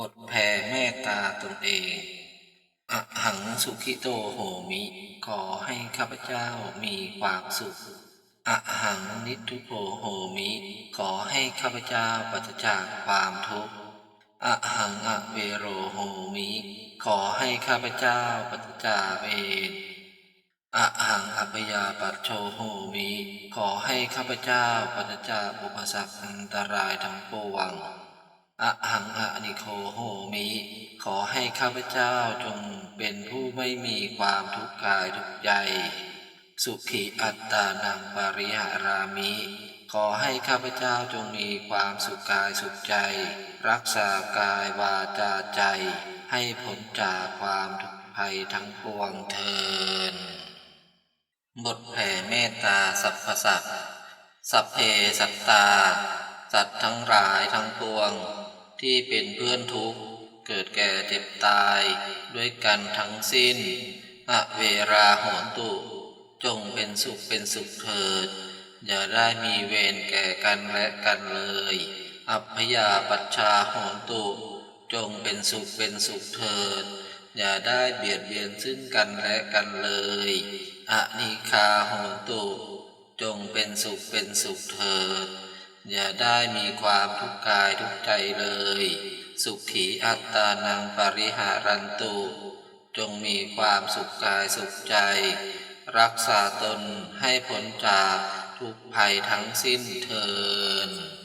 บทแผ่เมตตาตนเองอหังสุขิโตโหมิ ขอให้ข้าพเจ้ามีความสุขอหังนิทุโพโหมิ ขอให้ข้าพเจ้าปราศจากความทุกข์อหังอะเวโรโหมิ ขอให้ข้าพเจ้าปราศจากเวรอหังอัปยาปัจโชโหมิ ขอให้ข้าพเจ้าปราศจากอุปสรรคอันตรายทั้งปวง อะหังอะนิโคโหมิ ขอให้ข้าพเจ้าจงเป็นผู้ไม่มีความทุกข์กายทุกข์ใจสุขีอัตตานังปริหารามิ ขอให้ข้าพเจ้าจงมีความสุขกายสุขใจ รักษากายวาจาใจ ให้พ้นจากความทุกข์ภัยทั้งปวงเทินบทแผ่เมตตาสรรพสัตสัพเพสัตตา สัตว์ทั้งหลายทั้งปวง ที่เป็นเพื่อนทุกข์ เกิดแก่เจ็บตาย ด้วยกันทั้งสิ้นอเวราโหนตุ จงเป็นสุขเป็นสุขเถิด อย่าได้มีเวรแก่กันและกันเลย อัพยาปัชชาโหนตุ จงเป็นสุขเป็นสุขเถิด อย่าได้เบียดเบียนซึ่งกันและกันเลยอนิคาโหนตุ จงเป็นสุขเป็นสุขเถิด อย่าได้มีความทุกข์กายทุกใจเลย สุขีอัตตานังปริหารันตุ จงมีความสุขกายสุขใจ รักษาตนให้พ้นจากทุกภัยทั้งสิ้นเทิน